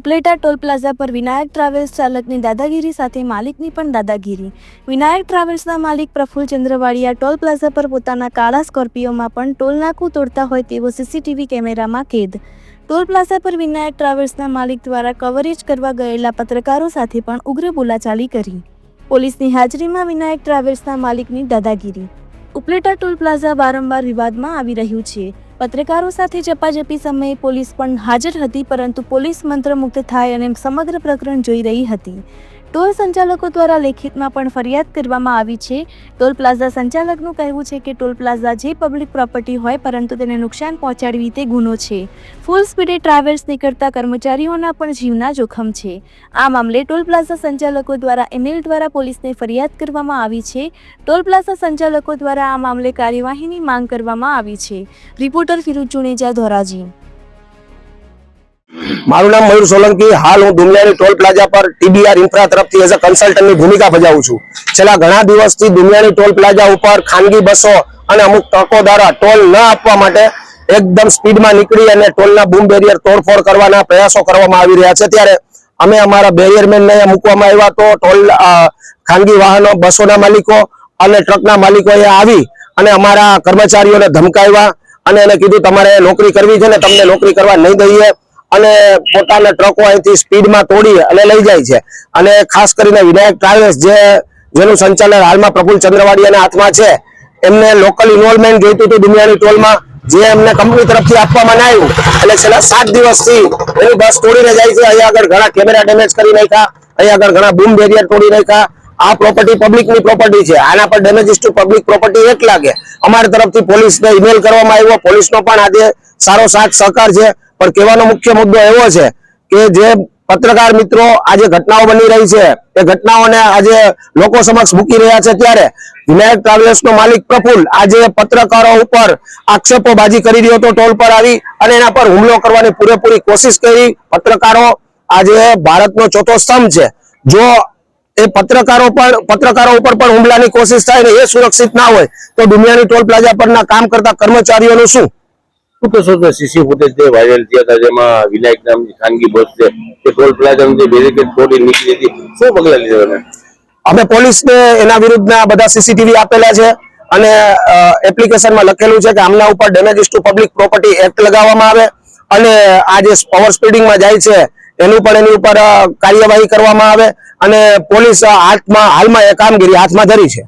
Upleta toll plaza પર Vinayak travels ચાલકની દાદાગીરી સાથે માલિકની પણ દાદાગીરી. વિનાયક ટ્રાવેલ્સના માલિક પ્રફુલ ચંદ્રવાડિયા ટોલ પ્લાઝા પર પોતાના કાળા સ્કોર્પિયોમાં પણ ટોલ નાકું તોડતા હોય તેવો સીસીટીવી કેમેરામાં કેદ. ટોલ પ્લાઝા પર વિનાયક ટ્રાવેલ્સના માલિક દ્વારા કવરેજ કરવા ગયેલા પત્રકારો સાથે પણ ઉગ્ર બોલાચાલી કરી. પોલીસની હાજરીમાં વિનાયક ટ્રાવેલ્સના માલિકની દાદાગીરી. ઉપલેટા ટોલ પ્લાઝા વારંવાર વિવાદમાં આવી રહ્યું છે. પત્રકારો સાથે ઝપાઝપી સમયે પોલીસ પણ હાજર હતી, પરંતુ પોલીસ મંત્રમુગ્ધ થાય અને સમગ્ર પ્રકરણ જોઈ રહી હતી. ટોલ સંચાલકો દ્વારા લેખિતમાં પણ ફરિયાદ કરવામાં આવી છે. ટોલ પ્લાઝા સંચાલકનું કહેવું છે કે ટોલ પ્લાઝા જે પબ્લિક પ્રોપર્ટી હોય પરંતુ તેને નુકસાન પહોંચાડવી તે ગુનો છે. ફૂલ સ્પીડે ટ્રાવેલ્સ નીકળતા કર્મચારીઓના પણ જીવના જોખમ છે. આ મામલે ટોલ પ્લાઝા સંચાલકો દ્વારા એમેલ દ્વારા પોલીસને ફરિયાદ કરવામાં આવી છે. ટોલ પ્લાઝા સંચાલકો દ્વારા આ મામલે કાર્યવાહીની માંગ કરવામાં આવી છે. રિપોર્ટર ફિરુજ ચુનેજા ધોરાજી. મારું નામ મયુર સોલંકી. હાલ હું દુનિયાની ટોલ પ્લાઝા પર ટીબીઆર ઇન્ફ્રા તરફથી એઝ અ કન્સલ્ટન્ટની ભૂમિકા ભજાવું છું. છેલ્લા ઘણા દિવસથી દુનિયાની ટોલ પ્લાઝા ઉપર ખાનગી બસો અને અમુક ટ્રકો દ્વારા ટોલ ન આપવા માટે એકદમ સ્પીડમાં નીકળી અને ટોલના બૂમ બેરિયર તોડફોડ કરવાના પ્રયાસો કરવામાં આવી રહ્યા છે. ત્યારે અમે અમારા બેરિયરમેનને મૂકવામાં આવ્યા તો ટોલ ખાનગી વાહનો, બસોના માલિકો અને ટ્રકના માલિકો અહીંયા આવી અને અમારા કર્મચારીઓને ધમકાવ્યા અને એને કીધું, તમારે નોકરી કરવી છે ને તમને નોકરી કરવા નહીં દઈએ. અને પોતાના ટ્રકો અહીંથી સ્પીડમાં તોડી અને લઈ જાય છે. અને ખાસ કરીને વિનાયક ટ્રાવેલ્સ જે, જેનું સંચાલન હાલમાં પ્રફુલ ચંદ્રવાડિયાના હાથમાં છે, એમને લોકલ ઇન્વોલ્વમેન્ટ જોઈતું હતું દુનિયાની ટોલમાં જે એમને કંપની તરફથી આપવામાં આવ્યું. એટલે છેલ્લા સાત દિવસથી એની બસ તોડીને જાય છે. અહીંયા આગળ ઘણા કેમેરા ડેમેજ કરી નાખ્યા. અહીંયા આગળ ઘણા બૂમ બેરિયર તોડી નાખ્યા. આ પ્રોપર્ટી પબ્લિકની પ્રોપર્ટી છે. આના પર ડેમેજીસ ટુ પબ્લિક પ્રોપર્ટી એક લાગે. અમારી તરફથી પોલીસને ઈમેલ કરવામાં આવ્યો. પોલીસનો પણ આજે સારો સાથ સહકાર છે. પણ કહેવાનો મુખ્ય મુદ્દો એવો છે કે જે પત્રકાર મિત્રો આજે ઘટનાઓ બની રહી છે, એ ઘટનાઓને આજે લોકો સમક્ષ મૂકી રહ્યા છે ત્યારે વિનાયક ટ્રાવેલ્સનો માલિક પ્રફુલ આજે પત્રકારો ઉપર આક્ષેપોબાજી કરી રહ્યો હતો, ટોલ પર આવી અને એના પર હુમલો કરવાની પૂરેપૂરી કોશિશ કરી. પત્રકારો આજે ભારતનો ચોથો સ્તંભ છે. જો એ પત્રકારો પર પત્રકારો ઉપર પણ હુમલાની કોશિશ થાય ને એ સુરક્ષિત ના હોય, તો દુનિયાની ટોલ પ્લાઝા પરના કામ કરતા કર્મચારીઓનું શું? શું કે સીસી ફૂટેજ તે વાયરલ થયા હતા, જેમાં વિનાયક ખાનગી બસ છે તે ટોલ પ્લાઝાનું જે બેરિકેડ તોડી નીકળી હતી, શું પગલા લીધા તમે અમે પોલીસને એના વિરુદ્ધના બધા સીસીટીવી આપેલા છે અને એપ્લિકેશનમાં લખેલું છે કે આમના ઉપર damages to public property act લગાવવામાં આવે અને આ જે ઓવર સ્પીડિંગમાં જાય છે, એનું પણ એની ઉપર કાર્યવાહી કરવામાં આવે અને પોલીસ હાથમાં, હાલમાં એ કામગીરી હાથમાં ધરી છે.